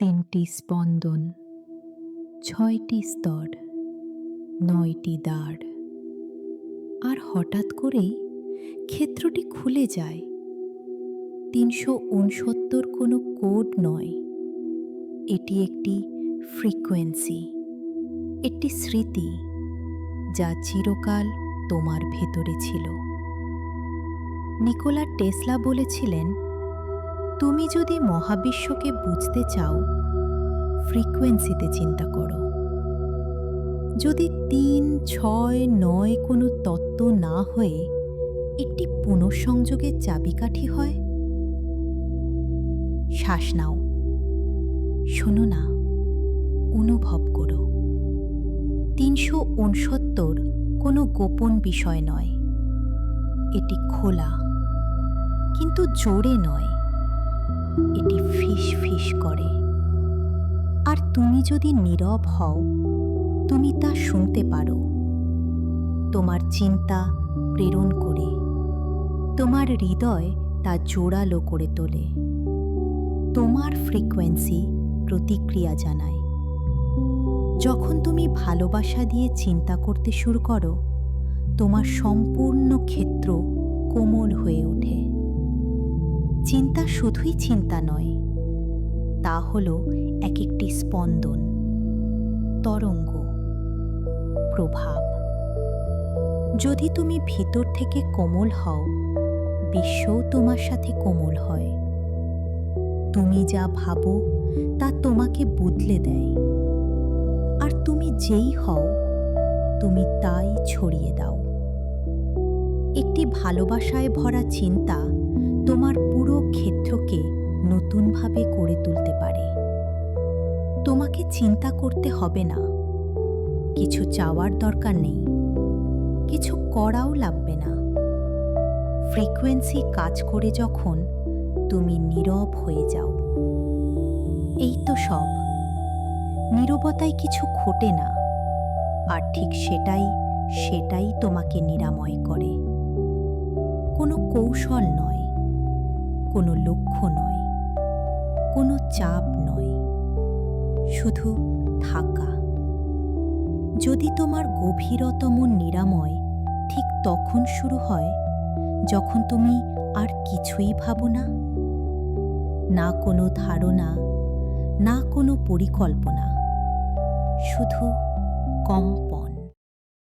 তিনটি স্পন্দন, ছয়টি স্তর, নয়টি দাঁড় আর হঠাৎ করেই ক্ষেত্রটি খুলে যায়। তিনশো উনসত্তর কোনো কোড নয়। এটি একটি ফ্রিকোয়েন্সি, একটি স্মৃতি যা চিরকাল তোমার ভেতরে ছিল। নিকোলা টেসলা বলেছিলেন তুমি যদি মহাবিশ্বকে বুঝতে চাও, ফ্রিকোয়েন্সিতে চিন্তা করো। যদি তিন, ছয়, নয় কোনো তত্ত্ব না হয়ে একটি পুনঃসংযোগের চাবিকাঠি হয়? শ্বাস নাও। শোনো না, অনুভব করো। তিনশো উনসত্তর কোনো গোপন বিষয় নয়। এটি খোলা, কিন্তু জোরে নয়। এটি ফিস ফিস করে। আর তুমি যদি নীরব হও, তুমি তা শুনতে পারো। তোমার চিন্তা প্রেরণ করে। তোমার হৃদয় তা জোরালো করে তোলে। তোমার ফ্রিকোয়েন্সি প্রতিক্রিয়া জানায়। যখন তুমি ভালোবাসা দিয়ে চিন্তা করতে শুরু করো, তোমার সম্পূর্ণ ক্ষেত্র কোমল হয়ে ওঠে। চিন্তা শুধুই চিন্তা নয়, তা হল এক একটি স্পন্দন, তরঙ্গ, প্রভাব। যদি তুমি ভিতর থেকে কোমল হও, বিশ্বও তোমার সাথে কোমল হয়। তুমি যা ভাবো, তা তোমাকে বদলে দেয়। আর তুমি যেই হও, তুমি তাই ছড়িয়ে দাও। একটি ভালোবাসায় ভরা চিন্তা তোমার পুরো ক্ষেত্রকে নতুনভাবে গড়ে তুলতে পারে। তোমাকে চিন্তা করতে হবে না। কিছু চাওয়ার দরকার নেই। কিছু করাও লাগবে না। ফ্রিকোয়েন্সি কাজ করে যখন তুমি নীরব হয়ে যাও। এই তো সব। নীরবতায় কিছু ঘটে না। আর ঠিক সেটাই সেটাই তোমাকে নিরাময় করে। কোনো কৌশল নয়। কোনো লক্ষ্য নয়, কোনো চাপ নয়, শুধু থাকা। যদি তোমার গভীরতম নিরাময় ঠিক তখন শুরু হয়, যখন তুমি আর কিছুই ভাবো না। না কোনো ধারণা, না কোনো পরিকল্পনা, শুধু কম্পন।